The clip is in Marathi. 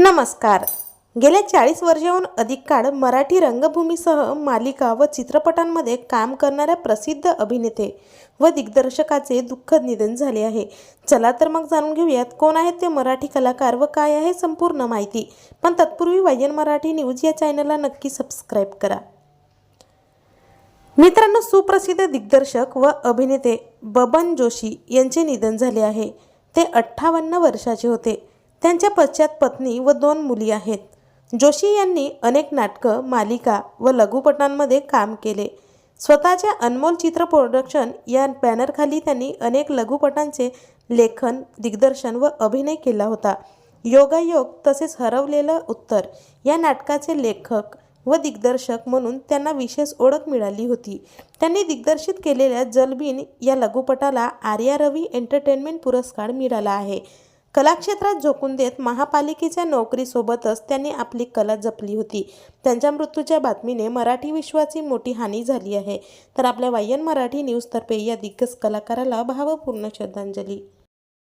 नमस्कार. गेल्या चाळीस वर्षाहून अधिक काळ मराठी रंगभूमीसह मालिका व चित्रपटांमध्ये काम करणाऱ्या प्रसिद्ध अभिनेते व दिग्दर्शकाचे दुःखद निधन झाले आहे. चला तर मग जाणून घेऊयात कोण आहेत ते मराठी कलाकार व काय आहे संपूर्ण माहिती. पण तत्पूर्वी वायन मराठी न्यूज या चॅनलला नक्की सबस्क्राईब करा. मित्रांनो सुप्रसिद्ध दिग्दर्शक व अभिनेते बबन जोशी यांचे निधन झाले आहे. ते अठ्ठावन्न वर्षाचे होते. त्यांच्या पश्चात पत्नी व दोन मुली आहेत. जोशी यांनी अनेक नाटकं मालिका व लघुपटांमध्ये काम केले. स्वतःच्या अनमोल चित्र प्रोडक्शन या बॅनरखाली त्यांनी अनेक लघुपटांचे लेखन दिग्दर्शन व अभिनय केला होता. योगायोग तसेच हरवलेलं उत्तर या नाटकाचे लेखक व दिग्दर्शक म्हणून त्यांना विशेष ओळख मिळाली होती. त्यांनी दिग्दर्शित केलेल्या जलबीन या लघुपटाला आर्या रवी एंटरटेनमेंट पुरस्कार मिळाला आहे. कलाक्षेत्रात झोकून देत महापालिकेच्या नोकरीसोबतच त्यांनी आपली कला जपली होती. त्यांच्या मृत्यूच्या बातमीने मराठी विश्वाची मोठी हानी झाली आहे. तर आपल्या वायन मराठी न्यूजतर्फे या दिग्गज कलाकाराला भावपूर्ण श्रद्धांजली.